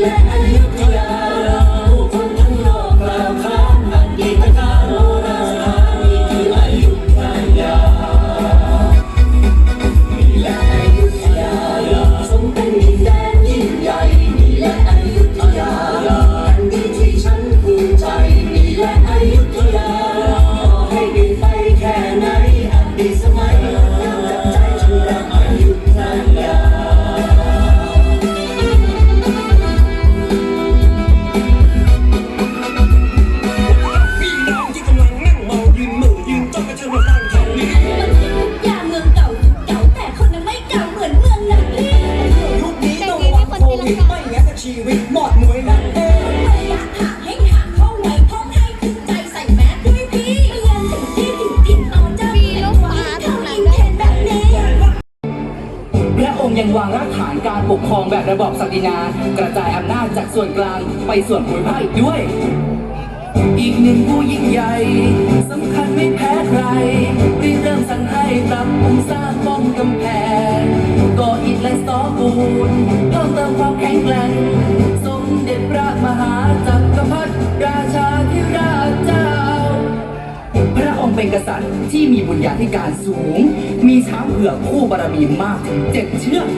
และอยุ ไม่งั้นจะชีวิตหมอดมวยนั่นเองแมสด้วยพี่ไม่ยันเอาเจ้าเป็นตัวเข้าอินเทนแบบนี้พระองค์ยังวางรากฐานการปกครองแบบระบอบศักดินา กระจายอำนาจจากส่วนกลางไปส่วนภูมิภาคอีกด้วย อีกหนึ่งผู้ยิ่งใหญ่สำคัญไม่แพ้ใครรีบเริ่มสั่งให้ปรับปรุงสร้างป้องกำแพงก่ออิฐและซอปูน สมเด็จพระมหาจักรพรรดิราชาธิราชเจ้า พระองค์เป็นกษัตริย์ที่มีบุญญาธิการสูง มีช้างเผือกคู่บารมีมากถึงเจ็ดเชือก